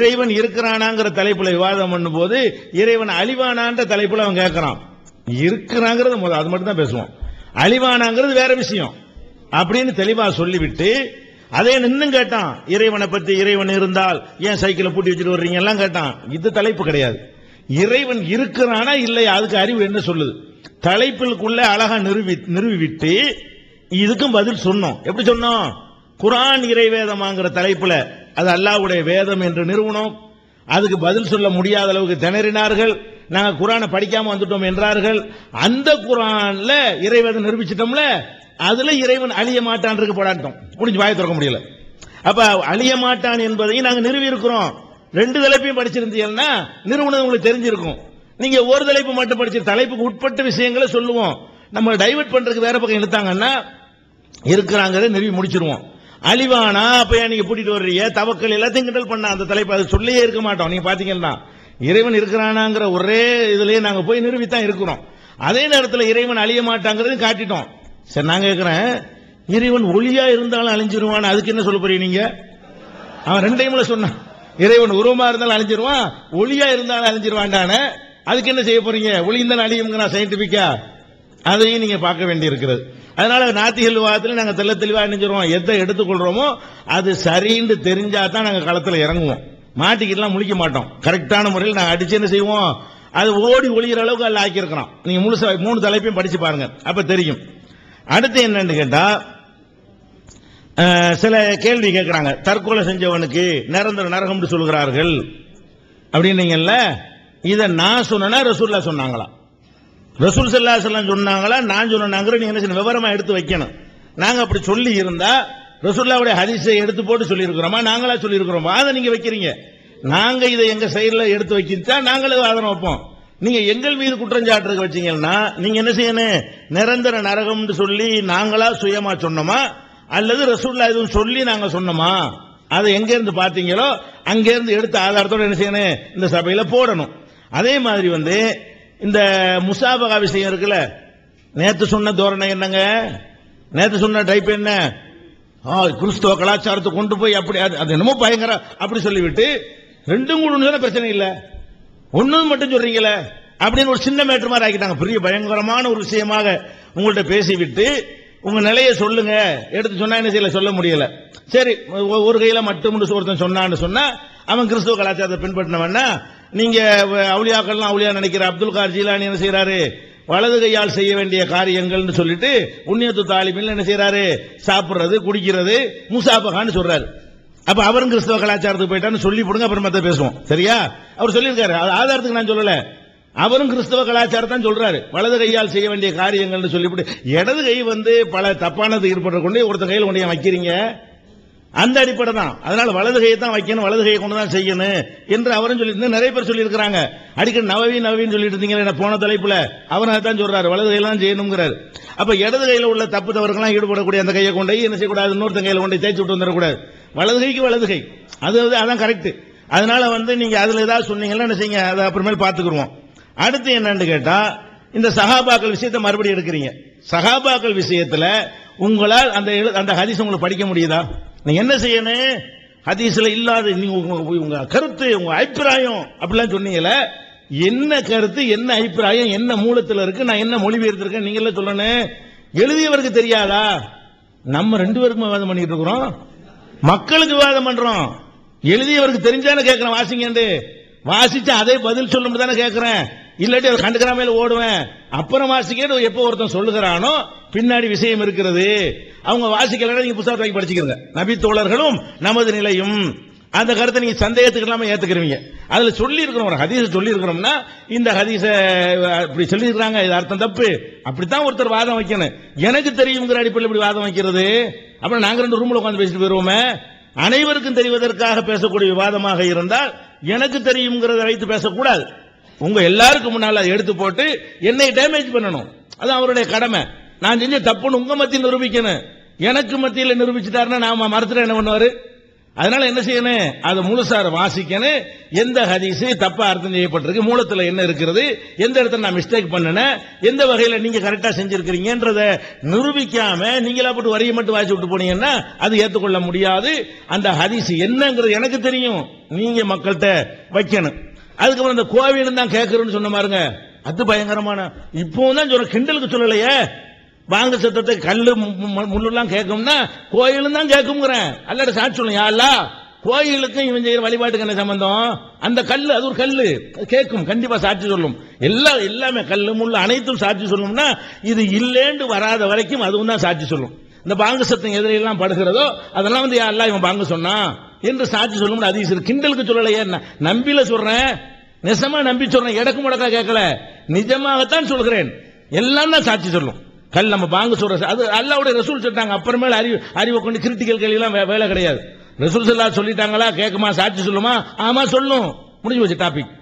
இறைவன் இருக்கிறானாங்கிற தலைப்புல விவாதம் பண்ணும்போது இறைவன் அழிவானான்ற தலைப்புல அவன் கேட்கறான் இருக்கிறாங்கிறது முத அது மட்டும் தான் பேசுவோம். அழிவானாங்கிறது வேற விஷயம். அப்படின்னு தெளிவா சொல்லிவிட்டு அதே நின்னும் கேட்டான் இறைவனை பத்தி இறைவன் இருந்தால் ஏன் சைக்கிளை பூட்டி வச்சுட்டு வர்றீங்க எல்லாம் கேட்டான். இது தலைப்பு கிடையாது. இறைவன் இருக்கிறானா இல்லையா? அதுக்கு அறிவு என்ன சொல்லுது? தலைப்பிற்குள்ள அழகா நிறுவி நிறுவிவிட்டு இதுக்கும் பதில் சொன்னோம். எப்படி சொன்னோம்? குரான் இறைவேதமாங்கிற தலைப்புல அது அல்லாவுடைய வேதம் என்று நிறுவனம். அதுக்கு பதில் சொல்ல முடியாத அளவுக்கு திணறினார்கள். நாங்கள் குரானை படிக்காம வந்துட்டோம் என்றார்கள். அந்த குரான்ல இறைவேதம் நிரூபிச்சிட்டோம்ல அதுல இறைவன் அழிய மாட்டான் இருக்கு போடாட்டோம் முடிஞ்சு வாய திறக்க முடியல. அப்ப அழிய மாட்டான் என்பதையும் நாங்கள் நிறுவி இருக்கிறோம் ரெண்டு தலைப்பையும் படிச்சிருந்தீங்கன்னா நிறுவனம் உங்களுக்கு தெரிஞ்சிருக்கும். நீங்க ஒரு தலைப்பு மட்டும் படிச்சு தலைப்புக்கு உட்பட்ட விஷயங்களை சொல்லுவோம். நம்ம டைவர்ட் பண்றதுக்கு வேற பக்கம் எடுத்தாங்கன்னா இருக்கிறாங்கிறத நிறுவி முடிச்சிருவோம். அழிவானா? அப்ப ஏன் நீங்க கூட்டிட்டு வர்றீங்க? தவக்கல் எல்லாத்தையும் கிண்டல் பண்ண அந்த தலைப்பு அது சொல்லியே இருக்க மாட்டோம். நீங்க பாத்தீங்கன்னா இறைவன் இருக்கிறானாங்கிற ஒரே இதுலயே நாங்க போய் நிறுவித்தான் இருக்கிறோம். அதே நேரத்தில் இறைவன் அழிய மாட்டாங்கிறது காட்டிட்டோம். சரி நான் கேட்கிறேன் இறைவன் ஒளியா இருந்தாலும் அழிஞ்சிருவான். அதுக்கு என்ன சொல்ல போறீங்க நீங்க? அவன் ரெண்டு டைம்ல சொன்னான். இறைவன் உருவமா இருந்தாலும் அழிஞ்சிருவான் ஒளியா இருந்தாலும் அழிஞ்சிருவான்டானே? அதுக்கு என்ன செய்ய போறீங்க? இருந்தாலும் அழியுங்க நான் சயின்டிபிக்கா அதையும் நீங்க பார்க்க வேண்டி இருக்கிறது அதனால நாத்திகள் விவாதத்தில் நாங்கள் தெள்ள தெளிவாக நினைச்சிருவோம் எதை எடுத்துக்கொள்றோமோ அது சரின்னு தெரிஞ்சா தான் நாங்கள் களத்தில் இறங்குவோம். மாட்டிக்கிட்டுலாம் முழிக்க மாட்டோம். கரெக்டான முறையில் நாங்கள் அடிச்சு என்ன செய்வோம்? அது ஓடி ஒழிகிற அளவுக்கு அதில் ஆக்கியிருக்கிறோம். நீங்கள் முழுசா மூணு தலைப்பையும் படிச்சு பாருங்க. அப்போ தெரியும். அடுத்து என்னன்னு கேட்டால் சில கேள்வி கேட்குறாங்க தற்கொலை செஞ்சவனுக்கு நிரந்தர நரகம்னு சொல்கிறார்கள் அப்படின்னீங்கல்ல இதை நான் சொன்னா ரசூல்லா சொன்னாங்களா ரசூல் சல்லா செல்லம் சொன்னாங்களா? நான் சொன்னாங்கிற நீங்க என்ன செய்யணும்? விவரமா எடுத்து வைக்கணும். நாங்க அப்படி சொல்லி இருந்தா ரசூல்லாவுடைய ஹரிசை எடுத்து போட்டு சொல்லியிருக்கிறோமா? நாங்களா சொல்லி அதை நீங்க வைக்கிறீங்க. நாங்க இதை எங்க சைடில் எடுத்து வைக்கிச்சா நாங்களே வாதம் வைப்போம். நீங்க எங்கள் மீது குற்றஞ்சாட்டுறதுக்கு வச்சீங்கன்னா நீங்க என்ன செய்யணும்? நிரந்தர நரகம்னு சொல்லி நாங்களா சுயமா சொன்னோமா? அல்லது ரசூல்லா எதுவும் சொல்லி நாங்க சொன்னோமா? அதை எங்க இருந்து பாத்தீங்களோ அங்க இருந்து எடுத்த ஆதாரத்தோட என்ன செய்யணும்? இந்த சபையில போடணும். அதே மாதிரி வந்து இந்த முசாபகா விஷயம் இருக்குல்ல? நேத்து சொன்ன தோரணை என்னங்க? நேத்து சொன்ன டைப் என்ன? ஆ, கிறிஸ்தவ கலாச்சாரத்தை கொண்டு போய் அப்படி அது அது என்னமோ பயங்கர அப்படி சொல்லிவிட்டு ரெண்டும் கூட ஒண்ணு பிரச்சனை இல்லை. ஒன்றும் மட்டும் சொல்றீங்களே? அப்படின்னு ஒரு சின்ன மேட்டர் மாதிரி ஆக்கிட்டாங்க. பெரிய பயங்கரமான ஒரு விஷயமாக உங்கள்ட்ட பேசிவிட்டு உங்க நிலையை சொல்லுங்க. எடுத்து சொன்னா என்ன செய்யல? சொல்ல முடியல. சரி ஒரு கையில மட்டும் ஒருத்தன் சொன்னான்னு சொன்னா அவன் கிறிஸ்துவ கலாச்சாரத்தை பின்பற்றினவன்னா நீங்க வ- அவுளியா நினைக்கிற அப்துல் கார் ஜீலானி என்ன செய்யறாரு வலது கையால் செய்ய வேண்டிய காரியங்கள்னு சொல்லிட்டு உன்னியத்து தாலிபில் என்ன செய்யறாரு சாப்பிடுறது குடிக்கிறது முசாபகான்னு சொல்றாரு. அப்ப அவரும் கிறிஸ்தவ கலாச்சாரத்துக்கு போயிட்டான்னு சொல்லி போடுங்க அப்புறம் மத்த பேசுவோம். சரியா? அவர் சொல்லியிருக்காரு. அது ஆதாரத்துக்கு நான் சொல்லல. அவரும் கிறிஸ்தவ கலாச்சாரத்தான் சொல்றாரு. வலது கையால் செய்ய வேண்டிய காரியங்கள்னு சொல்லிவிட்டு இடது கை வந்து பல தப்பானது ஈடுபடுற கொண்டு ஒருத்த கையில் கொண்டு வைக்கிறீங்க. அந்த அடிப்படை தான். அதனால வலது கையை தான் வைக்கணும் வலது கையை கொண்டு தான் செய்யணும் என்று அவரும் சொல்லி நிறைய பேர் சொல்லியிருக்கிறாங்க. அடிக்கடி நவவி நவவின்னு சொல்லிட்டு இருந்தீங்க போன தலைப்புல? அவரும் அதான் சொல்றாரு. வலது கையெல்லாம் தான் செய்யணுங்கிறாரு. அப்ப இடது கையில உள்ள தப்பு தவறுகள்லாம் ஈடுபடக்கூடிய அந்த கையை கொண்டு போய் என்ன செய்யக்கூடாது? இன்னொருத்தன் கையில கொண்டு தேய்ச்சி விட்டு வந்துடக்கூடாது. வலது கைக்கு வலது கை. அது வந்து அதான் கரெக்ட் அதனால வந்து நீங்க அதுல ஏதாவது சொன்னீங்கன்னா என்ன செய்யுங்க? அதை அப்புறமேல் பாத்துக்குருவோம் அடுத்து என்னன்னு கேட்டா இந்த சகாபாக்கள் விஷயத்தை மறுபடியும் எடுக்கிறீங்க. சகாபாக்கள் விஷயத்துல உங்களால் அந்த எழு- அந்த ஹதீஸ் உங்களுக்கு படிக்க முடியுதா? நீ என்ன செய்யணும்? ஹதீஸ்ல இல்லாத நீங்க உங்க- கருத்து உங்க அபிப்பிராயம் அப்படிலாம் சொன்னீங்கல்ல? என்ன கருத்து என்ன அபிப்பிராயம் என்ன மூலத்தில் இருக்கு நான் என்ன மொழிபெயர்த்திருக்கேன் நீங்களே சொல்லணும். எழுதியவருக்கு தெரியாதா? நம்ம ரெண்டு பேருக்கும் விவாதம் பண்ணிட்டு இருக்கிறோம். மக்களுக்கு விவாதம் பண்றோம். எழுதியவருக்கு தெரிஞ்சானே கேட்கிறேன் வாசிங்கண்டு வாசிச்சு அதே பதில் சொல்லும் தானே கேட்கிறேன். இல்லாட்டி அதை கண்டுக்கிறாம ஓடுவேன். அப்புறம் வாசிக்க எப்போ ஒருத்தன் சொல்லுகிறானோ பின்னாடி விஷயம் இருக்கிறது. அவங்க வாசிக்கலாம் நீங்க புத்தகத்தை வாங்கி படிச்சுக்கிறங்க. நபி தோழர்களும் நமது நிலையும். அந்த கருத்தை நீங்க சந்தேகத்துக்கு இல்லாம ஏத்துக்கிறீங்க. அதுல சொல்லி இருக்கிறோம் ஒரு ஹதீஸ சொல்லி இருக்கிறோம்னா இந்த ஹதீஸ இப்படி சொல்லி இது அர்த்தம் தப்பு. அப்படித்தான் ஒருத்தர் வாதம் வைக்கணும். எனக்கு தெரியுங்கிற அடிப்படையில் இப்படி வாதம் வைக்கிறது. அப்புறம் நாங்க ரெண்டு ரூம்ல உட்காந்து பேசிட்டு போயிருவோமே. அனைவருக்கும் தெரிவதற்காக பேசக்கூடிய விவாதமாக இருந்தால் எனக்கு தெரியுங்கிறத வைத்து பேசக்கூடாது. உங்க எல்லாருக்கும் முன்னால அதை எடுத்து போட்டு என்னை டேமேஜ் பண்ணணும். அது அவருடைய கடமை. நான் செஞ்ச தப்புன்னு உங்க மத்தியில் நிரூபிக்கணும். எனக்கு மத்தியில் நிரூபிச்சுட்டாருன்னா நாம மறுத்துட்டு என்ன பண்ணுவாரு? அதனால என்ன செய்யணும்? அதை முழுசார வாசிக்கணும். எந்த ஹதீஸ் தப்பா அர்த்தம் செய்யப்பட்டிருக்கு? மூலத்துல என்ன இருக்கிறது? எந்த இடத்துல நான் மிஸ்டேக் பண்ணனேன் எந்த வகையில நீங்க கரெக்டா செஞ்சிருக்கிறீங்கன்றத நிரூபிக்காம நீங்களா போட்டு வரியை மட்டும் வாசி விட்டு போனீங்கன்னா அது ஏற்றுக்கொள்ள முடியாது. அந்த ஹதீஸ் என்னங்கிறது எனக்கு தெரியும். நீங்க மக்கள்கிட்ட வைக்கணும். அதுக்கப்புறம் இந்த கோவில் தான் கேட்கறேன்னு சொன்ன பாருங்க. அது பயங்கரமான இப்பவும் தான் சொல்ற கிண்டலுக்கு சொல்லலையே. வாங்க சத்தத்தை கல்லு முள்ளெல்லாம் முள்ளுலாம் கேட்கும்னா கோயிலும் தான் கேட்குங்கிறேன் அல்லாட சாட்சி சொல்லும் யாழ்லா கோயிலுக்கும் இவன் செய்யற வழிபாட்டுக்கு என்ன சம்பந்தம்? அந்த கல் அது ஒரு கல் கேட்கும் கண்டிப்பா சாட்சி சொல்லும். எல்லா எல்லாமே கல்லு முள்ளு அனைத்தும் சாட்சி சொல்லும்னா இது இல்லேண்டு வராத வரைக்கும் அதுவும் தான் சாட்சி சொல்லும். இந்த பாங்கு சத்தம் எதிரெல்லாம் படுகிறதோ அதெல்லாம் வந்து யாரெல்லாம் இவன் பாங்கு சொன்னான். என்று சாட்சி சொல்லும் அதிசயம் கிண்டலுக்கு சொல்லலையே நான் நம்பில சொல்றேன். நெசமா நம்பி சொல்றேன். எடக்கு முடக்கா கேட்கல. நிஜமாகத்தான் சொல்கிறேன். எல்லாம் தான் சாட்சி சொல்லும். கல் நம்ம பாங்க சொல்ற அது அல்லாவுடைய ரசூல் சொல்லிட்டாங்க. அப்புறமேல அறிவு அறிவை கொண்டு கிரிட்டிக்கல் கேள்விலாம் வே- வேலை கிடையாது. ரசூல் சொல்லா சொல்லிட்டாங்களா? கேட்குமா சாட்சி சொல்லுமா? ஆமா சொல்லும். முடிஞ்சு போச்சு டாபிக்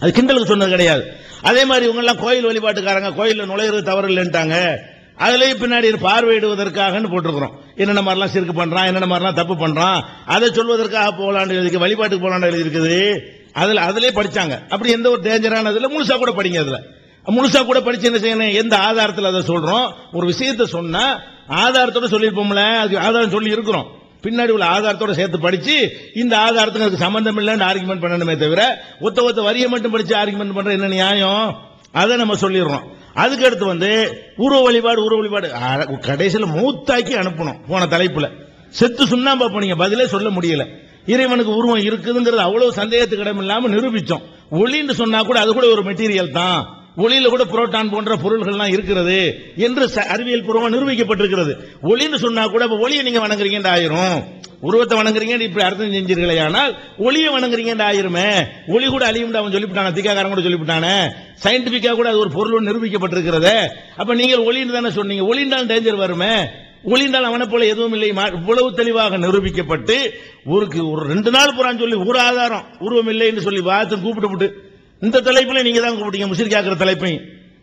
அது கிண்டலுக்கு சொன்னது கிடையாது. அதே மாதிரி இவங்க எல்லாம் கோயில் வழிபாட்டுக்காரங்க. கோயிலில் நுழையிறது தவறு இல்லைன்ட்டாங்க. அதுலயும் பின்னாடி பார்வையிடுவதற்காகன்னு போட்டிருக்கிறோம். என்னென்ன மாதிரிலாம் சிறுக்கு பண்றான் என்னென்ன மாதிரிலாம் தப்பு பண்றான் அதை சொல்வதற்காக போகலான்னு எழுதி வழிபாட்டுக்கு போகலான்னு எழுதி இருக்குது அதுல அதுலயே படிச்சாங்க. அப்படி எந்த ஒரு டேஞ்சரான இதுல முழுசா கூட படிங்க அதுல. முழுசா கூட படிச்சு என்ன செய்யணும்? எந்த ஆதாரத்தில் அதை சொல்றோம்? ஒரு விஷயத்தை சொன்னா ஆதாரத்தோட சொல்லியிருப்போம்ல அது ஆதாரம் சொல்லி இருக்கிறோம். பின்னாடி உள்ள ஆதாரத்தோட சேர்த்து படிச்சு இந்த ஆதாரத்துக்கு அதுக்கு சம்பந்தம் இல்லைன்னு ஆர்குமெண்ட் பண்ணணுமே தவிர ஒத்த ஒத்த வரியை மட்டும் படிச்சு ஆர்குமெண்ட் பண்ற என்ன நியாயம்? அதை நம்ம சொல்லிடுறோம். அதுக்கு அடுத்து வந்து உருவ வழிபாடு உருவ வழிபாடு. கடைசியில் மூத்தாக்கி அனுப்பணும் போன தலைப்புல. செத்து சுண்ணாம்பா போனீங்க பதிலே சொல்ல முடியல. இறைவனுக்கு உருவம் இருக்குதுங்கிறது அவ்வளவு சந்தேகத்துக்கு இடம் இல்லாமல் நிரூபித்தோம் ஒளின்னு சொன்னா கூட அது கூட ஒரு மெட்டீரியல் தான். ஒளியில கூட புரோட்டான் போன்ற பொருள்கள்லாம் இருக்கிறது என்று ச- அறிவியல் பூர்வமாக நிரூபிக்கப்பட்டிருக்கிறது. ஒளின்னு சொன்னா கூட இப்போ ஒளியை நீங்க வணங்குறீங்கன்னு ஆயிரும். உருவத்தை வணங்குறீங்கன்னு இப்படி அர்த்தம் செஞ்சீர்களே ஆனால் ஒளியை வணங்குறீங்கன்னு ஆயிருமே. ஒளி கூட அழியும் அவன் சொல்லிவிட்டான திக்காக்காரன் கூட சொல்லிவிட்டானே. சயின்டிபிக்கா கூட அது ஒரு பொருள் நிரூபிக்கப்பட்டிருக்கிறது. அப்ப நீங்கள் ஒளின்னு தானே சொன்னீங்க. ஒளிந்தால் டேஞ்சர் வருமே. ஒளிந்தால் அவனை போல எதுவும் இல்லை. இவ்வளவு தெளிவாக நிரூபிக்கப்பட்டு ஊருக்கு ஒரு ரெண்டு நாள் புறான்னு சொல்லி ஒரு ஆதாரம் உருவம் இல்லைன்னு சொல்லி வாத்து கூப்பிட்டு இந்த தலைப்புல நீங்க தான் கூப்பிட்டீங்க. முஸ்ரிக்காக்குற தலைப்பையும்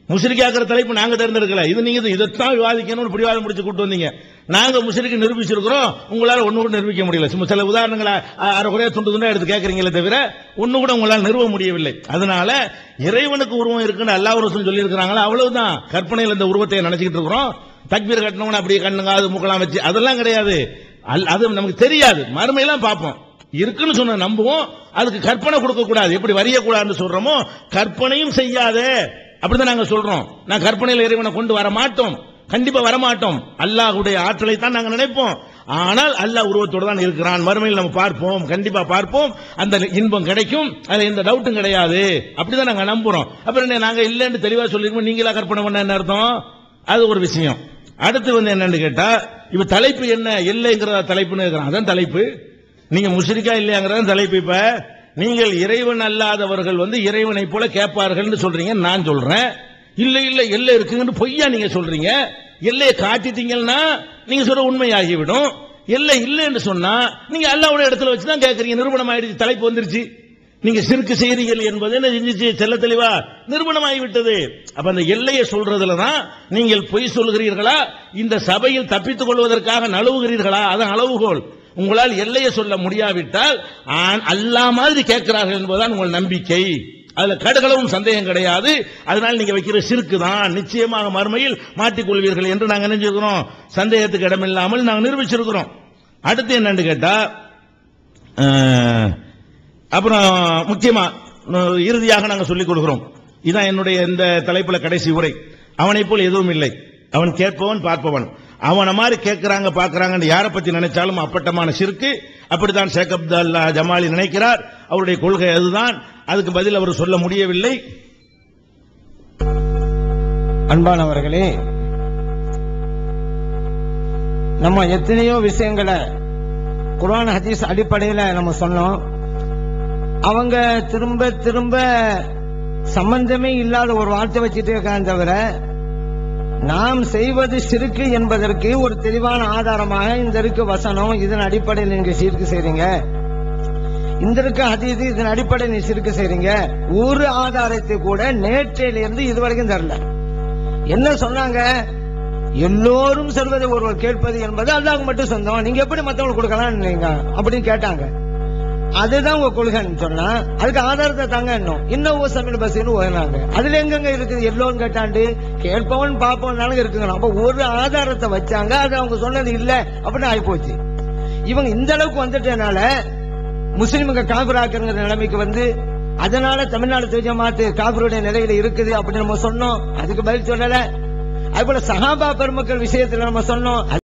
முஸ்ரிக்காக்குற தலைப்பு நாங்க தேர்ந்தெடுக்கல. இது நீங்க இதைத்தான் விவாதிக்கணும்னு பிடிவாதம் முடிச்சு கூட்டு வந்தீங்க. நாங்க முசிறிக்கு நிரூபிச்சிருக்கிறோம். உங்களால ஒண்ணு கூட நிரூபிக்க முடியல. சும்மா சில உதாரணங்களை அரை குறையா துண்டு துண்டா எடுத்து கேட்கறீங்களே தவிர ஒண்ணு கூட உங்களால் நிறுவ முடியவில்லை. அதனால இறைவனுக்கு உருவம் இருக்குன்னு அல்லாஹ் உருவம் சொல்லி இருக்கிறாங்களா அவ்வளவுதான். கற்பனையில் இந்த உருவத்தை நினைச்சுக்கிட்டு இருக்கிறோம். தக்பீர் கட்டணவன அப்படியே கண்ணுங்க அது மூக்கெல்லாம் வச்சு அதெல்லாம் கிடையாது. அல்- அது நமக்கு தெரியாது. மறுமையெல்லாம் பார்ப்போம். இருக்குன்னு சொன்ன நம்புவோம். அதுக்கு கற்பனை கொடுக்க கூடாது. எப்படி வரியக்கூடாதுன்னு சொல்றோமோ கற்பனையும் செய்யாதே. அப்படிதான் நாங்க சொல்றோம். நான் கற்பனையில் இறைவனை கொண்டு வர மாட்டோம். கண்டிப்பா வர மாட்டோம் ஆற்றலை தான் நாங்கள் நினைப்போம். ஆனால் அல்லாஹ் உருவத்தோடு தான் இருக்கிறான். மறுமையில் நம்ம பார்ப்போம். கண்டிப்பா பார்ப்போம். அந்த இன்பம் கிடைக்கும். அதுல எந்த டவுட்டும் கிடையாது. அப்படிதான் நாங்க நம்புறோம். அப்புறம் என்ன நாங்க இல்லைன்னு தெளிவா சொல்லிருக்கோம். நீங்களா கற்பனை பண்ண என்ன அர்த்தம்? அது ஒரு விஷயம். அடுத்து வந்து என்னன்னு கேட்டா இப்ப தலைப்பு என்ன? இல்லைங்கிறதா தலைப்புன்னு இருக்கிறான் அதான் தலைப்பு. நீங்க முஷரிக்கா இல்லையாங்கிறத தலைப்பு இப்ப. நீங்கள் இறைவன் அல்லாதவர்கள் வந்து இறைவனை போல கேட்பார்கள்னு சொல்றீங்க நான் சொல்றேன். இல்ல இல்ல எல்லை இருக்குங்கன்னு பொய்யா நீங்க சொல்றீங்க. எல்லையை காட்டிட்டீங்கன்னா நீங்க சொல்ற உண்மையாகிவிடும். எல்லை இல்லைன்னு சொன்னா நீங்க அல்லாவோட இடத்துல வச்சு தான் கேட்கறீங்க நிறுவனம் ஆயிடுச்சு தலைப்பு வந்துருச்சு. நீங்க சிறுக்கு செய்கிறீர்கள் என்பது என்ன செஞ்சிச்சு? செல்ல தெளிவா நிறுவனம் ஆகிவிட்டது அப்ப அந்த எல்லையை சொல்றதுல தான் நீங்கள் பொய் சொல்கிறீர்களா? இந்த சபையில் தப்பித்துக் கொள்வதற்காக நழுவுகிறீர்களா? அதான் அளவுகோல். உங்களால் எல்லையை சொல்ல முடியாவிட்டால் அல்லா மாதிரி கேட்கிறார்கள் என்பதுதான் உங்கள் நம்பிக்கை. அதுல கடுகளவும் சந்தேகம் கிடையாது. அதனால நீங்க வைக்கிற சிறுக்கு தான். நிச்சயமாக மறுமையில் மாட்டிக்கொள்வீர்கள் என்று நாங்கள் நினைச்சிருக்கிறோம். சந்தேகத்துக்கு இடமில்லாமல் நாங்கள் நிரூபிச்சிருக்கிறோம். அடுத்து என்னன்னு கேட்டா அப்புறம் முக்கியமா இறுதியாக நாங்கள் சொல்லிக் கொடுக்கிறோம். இதான் என்னுடைய இந்த தலைப்புல கடைசி உரை. அவனை போல் எதுவும் இல்லை. அவன் கேட்பவன் பார்ப்பவன். அவன மாதிரி கேட்கிறாங்க பார்க்கறாங்கன்னு யாரை பத்தி நினைச்சாலும் அப்பட்டமான சிறுக்கு. அப்படித்தான் ஷேக் அப்துல்லா ஜமாலி நினைக்கிறார். அவருடைய கொள்கை அதுதான். அதுக்கு பதில் அவர் சொல்ல முடியவில்லை. அன்பானவர்களே நம்ம எத்தனையோ விஷயங்களை குர்ஆன் ஹதீஸ் அடிப்படையில நம்ம சொன்னோம். அவங்க திரும்ப திரும்ப சம்பந்தமே இல்லாத ஒரு வார்த்தை வச்சுட்டே இருக்கான் தவிர நாம் செய்வது சிறுக்கு என்பதற்கு ஒரு தெளிவான ஆதாரமாக இந்த இருக்கு வசனம் இதன் அடிப்படையில் நீங்க சிறுக்கு செய்றீங்க. இந்த இருக்க அதீதி இதன் அடிப்படையில் நீ சிறுக்கு செய்றீங்க. ஒரு ஆதாரத்தை கூட நேற்றையிலிருந்து இதுவரைக்கும் தரல. என்ன சொன்னாங்க? எல்லோரும் சொல்வதை ஒருவர் கேட்பது என்பது அல்லாஹ்வுக்கு மட்டும் சொந்தம். நீங்க எப்படி மத்தவங்களுக்கு கொடுக்கலாம் நீங்க அப்படின்னு கேட்டாங்க. அதுதான் உங்க கொள்கைன்னு சொன்னா அதுக்கு ஆதாரத்தை தாங்க இன்னும் இன்னும் ஓ சமையல் பஸ்ன்னு ஓதுனாங்க அதுல எங்கெங்க இருக்குது? எல்லோரும் கேட்டாண்டு கேட்பவன் பார்ப்பவனாலும் இருக்குங்க. அப்ப ஒரு ஆதாரத்தை வச்சாங்க அது அவங்க சொன்னது இல்ல அப்படின்னு ஆயிப்போச்சு. இவங்க இந்த அளவுக்கு வந்துட்டனால முஸ்லிமுங்க காபிராக்குங்கிற நிலைமைக்கு வந்து அதனால தமிழ்நாடு தெரிஞ்ச மாத்து காபிருடைய நிலையில இருக்குது அப்படின்னு நம்ம சொன்னோம். அதுக்கு பதில் சொல்லல. அதுபோல சஹாபா பெருமக்கள் விஷயத்துல நம்ம சொன்னோம்.